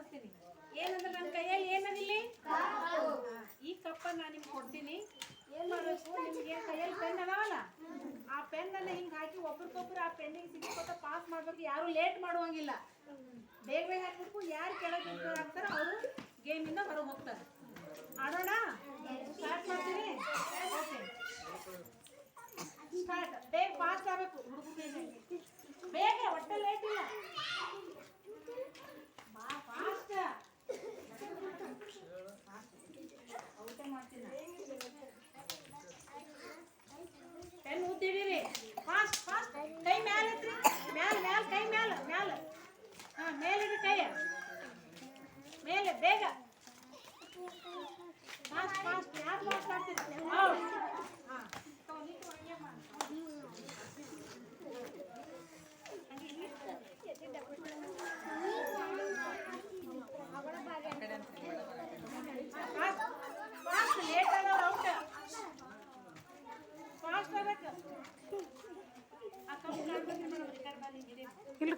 ಮಾಡಿಸ್ತೀನಿ ಏನಂದ್ರೆ ನನ್ನ ಕೈಯಲ್ಲಿ ಏನದಿಲ್ಲಿ? ಈ ಕಪ್ಪ ನಾನು ನಿಮ್ಗೆ ಕೊಡ್ತೀನಿ. ಏನು ಮಾಡಬೇಕು ನಿಮ್ಗೆ ಕೈಯಲ್ಲಿ ಪೆನ್ ಅದಾವಲ್ಲ? ಆ ಪೆನ್ನನ್ನು ಹಿಂಗೆ ಹಾಕಿ ಒಬ್ರಿಗೊಬ್ರು ಆ ಪೆನ್ನಿಗೆ ಸಿಕ್ಕಿಕೊಟ್ಟ ಪಾಸ್ ಮಾಡಬೇಕು. ಯಾರು ಲೇಟ್ ಮಾಡುವಂಗಿಲ್ಲ. ಬೇಗ ಬೇಗ ಹಾಕ್ಬೇಕು. ಯಾರು ಕೆಳಗೆ ಹಾಕ್ತಾರ ಅವರು ಗೇಮಿಂದ ಹೊರಗೆ ಹೋಗ್ತಾರೆ. ಆಡೋಣ?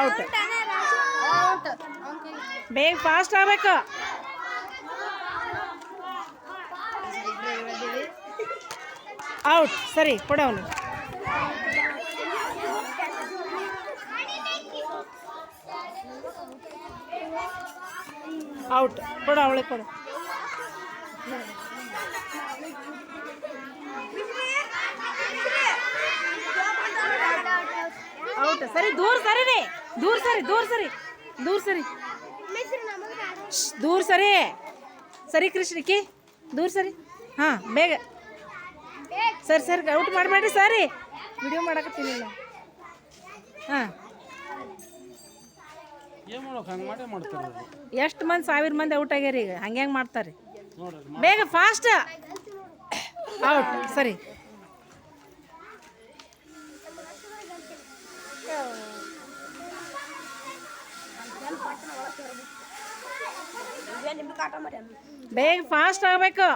ಔಟ್. ಔಟ್ ಬೇಗ ಫಾಸ್ಟ್ ಆಗ್ಬೇಕು ಔಟ್ ಸರಿ ಕೊಡು ಅವನು ಔಟ್ ಕೊಡು ಅವಳಿಗೆ ಕೊಡು ಔಟ್ ಸರಿ ದೂರ ಸರಿ ರೀ ದೂರ ಸರಿ ದೂರ ಸರಿ ದೂರ ಸರಿ ಶ್ಶ್, ದೂರ ಸರಿ ಸರಿ ಕೃಷ್ಣಕ್ಕೆ ದೂರ ಸರಿ ಹಾಂ ಬೇಗ ಸರಿ ಸರಿ ಔಟ್ ಮಾಡಬೇಡ್ರಿ ಸರಿ ವಿಡಿಯೋ ಮಾಡಕತ್ತೀನಿ. ಹಾಂ. ಎಷ್ಟು ಮಂದಿ ಸಾವಿರ ಮಂದಿ ಔಟ್ ಆಗ್ಯಾರ ಈಗ. ಹಂಗೆ ಹೆಂಗೆ ಮಾಡ್ತಾರೆ? ಬೇಗ ಫಾಸ್ಟ್ ಔಟ್ ಸರಿ. ಬೇಗ ಫಾಸ್ಟ್ ಆಗ್ಬೇಕು.